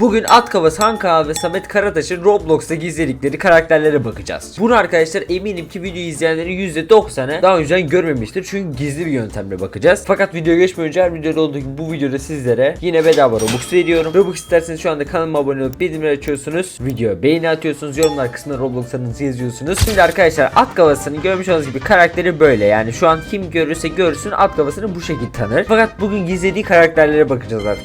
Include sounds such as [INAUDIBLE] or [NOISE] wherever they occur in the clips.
Bugün At Hanka ve Samet Karataş'ın Roblox'ta gizledikleri karakterlere bakacağız. Bunu arkadaşlar eminim ki video izleyenlerin %90'ı daha önceden görmemiştir. Çünkü gizli bir yöntemle bakacağız. Fakat videoya geçmeden önce her videoda olduğu gibi bu videoda sizlere yine bedava Robux veriyorum. Robux isterseniz şu anda kanalıma abone olup bildirimleri açıyorsunuz. Videoya beğeni atıyorsunuz. Yorumlar kısmına Roblox yazıyorsunuz. Şimdi arkadaşlar At Kavası'nın görmüş olduğunuz gibi karakteri böyle. Yani şu an kim görürse görsün At Kavası'nı bu şekilde tanır. Fakat bugün gizlediği karakterlere bakacağız At.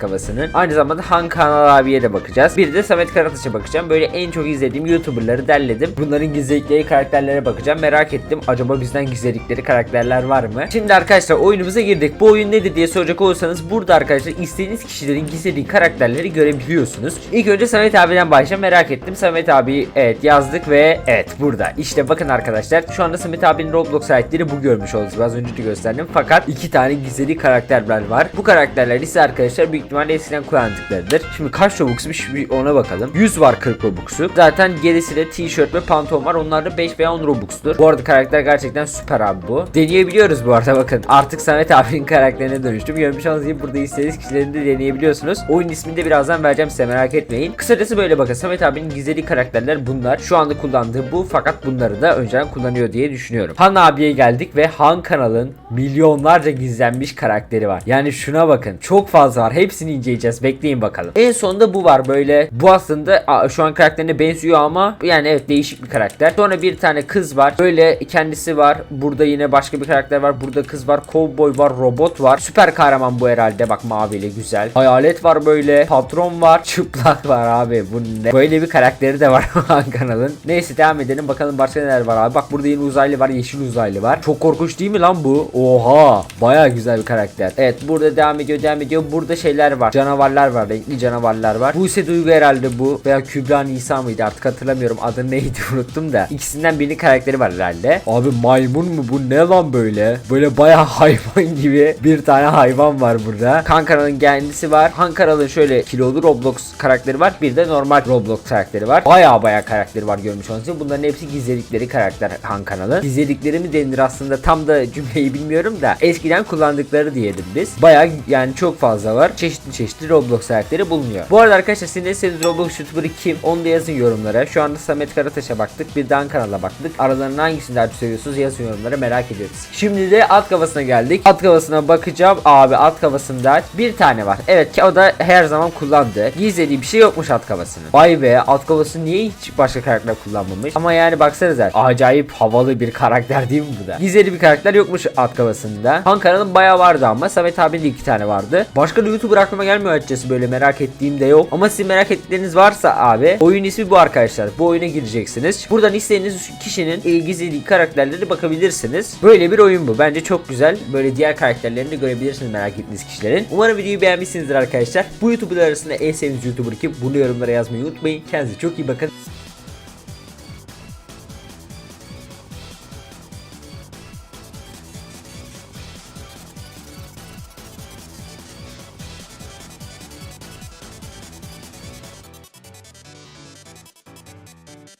Aynı zamanda Han Kanal abiye de bakacağız. Bir de Samet Karataş'a bakacağım. Böyle en çok izlediğim YouTuber'ları derledim. Bunların gizledikleri karakterlere bakacağım. Merak ettim. Acaba bizden gizledikleri karakterler var mı? Şimdi arkadaşlar oyunumuza girdik. Bu oyun nedir diye soracak olursanız burada arkadaşlar istediğiniz kişilerin gizlediği karakterleri görebiliyorsunuz. İlk önce Samet abiden başlayacağım. Merak ettim. Samet abi evet yazdık ve evet burada. İşte bakın arkadaşlar. Şu anda Samet abinin Roblox sahipleri bu görmüş oldunuz. Az önce de gösterdim. Fakat iki tane gizlediği karakterler var. Bu karakterler ise arkadaşlar büyük ihtimalle eskiden kullandıklarıdır. Şimdi kaç Robux'muş bir ona bakalım. 100 var 40 Robux'u. Zaten gerisi de tişört ve pantolon var. Onlar da 5 veya 10 Robux'tur. Bu arada karakter gerçekten süper abi bu. Deneyebiliyoruz bu arada bakın. Artık Samet abinin [LAUGHS] karakterine dönüştüm. Görmüş olduğunuz burada istediğiniz kişilerini de deneyebiliyorsunuz. Oyun ismini de birazdan vereceğim size merak etmeyin. Kısacası böyle bakın. Samet abinin gizlediği karakterler bunlar. Şu anda kullandığı bu fakat bunları da önceden kullanıyor diye düşünüyorum. Han abiye geldik ve Han kanalın milyonlarca gizlenmiş karakteri var. Yani şuna bakın. Çok fazla var. Hepsini inceleyeceğiz. Bekleyin bakalım. En sonunda bu var böyle. Bu aslında şu an karakterine benziyor ama yani evet değişik bir karakter. Sonra bir tane kız var. Böyle kendisi var. Burada yine başka bir karakter var. Burada kız var. Cowboy var. Robot var. Süper kahraman bu herhalde. Bak maviyle güzel. Hayalet var böyle. Patron var. [LAUGHS] Çıplak var abi. Bu ne? Böyle bir karakteri de var [LAUGHS] kanalın. Neyse devam edelim. Bakalım başka neler var abi. Bak burada yine uzaylı var. Yeşil uzaylı var. Çok korkunç değil mi lan bu? Oha. Baya güzel bir karakter. Evet burada devam ediyor. Devam ediyor. Burada şeyler var. Canavarlar var. Renkli canavarlar var. Bu ise Duygu herhalde bu. Veya Kübra Nisa mıydı artık hatırlamıyorum. Adı neydi [LAUGHS] unuttum da. İkisinden birinin karakteri var herhalde. Abi maymun mu bu ne lan böyle? Böyle baya [LAUGHS] hayvan gibi bir tane hayvan var burada. Kankara'nın kendisi var. Hankara'nın şöyle kilolu Roblox karakteri var. Bir de normal Roblox karakteri var. Baya baya karakteri var görmüş olduğunuz gibi. Bunların hepsi gizledikleri karakter Han kanalı. Gizledikleri mi denir aslında tam da cümleyi [LAUGHS] bilmiyorum da eskiden kullandıkları diyelim biz. Baya yani çok fazla var. Çeşitli çeşitli Roblox karakteri bulunuyor. Bu arada arkadaşlar sizin en sevdiğiniz Roblox YouTuber'ı kim? Onu da yazın yorumlara. Şu anda Samet Karataş'a baktık. Bir Dan kanala baktık. Aralarından hangisini daha çok seviyorsunuz yazın yorumlara merak ediyoruz. Şimdi de at kafasına geldik. At kafasına bakacağım. Abi at kafasında bir tane var. Evet ki o da her zaman kullandı. Gizlediği bir şey yokmuş at kafasının. Vay be at kafası niye hiç başka karakter kullanmamış? Ama yani baksanıza acayip havalı bir karakter değil mi bu da? Gizlediği bir karakter yokmuş at kafasında. Ankara'nın bayağı vardı ama Samet abinin iki tane vardı. Başka da YouTuber aklıma gelmiyor açıkçası böyle merak ettiğim de yok. Ama sizin merak ettikleriniz varsa abi oyun ismi bu arkadaşlar. Bu oyuna gireceksiniz. Buradan istediğiniz kişinin e, gizlediği karakterleri bakabilirsiniz. Böyle bir oyun bu. Bence çok güzel. Böyle diğer karakterlerini de görebilirsiniz merak ettiğiniz kişilerin. Umarım videoyu beğenmişsinizdir arkadaşlar. Bu YouTuber arasında en sevdiğiniz YouTuber kim? Bunu yorumlara yazmayı unutmayın. Kendinize çok iyi bakın.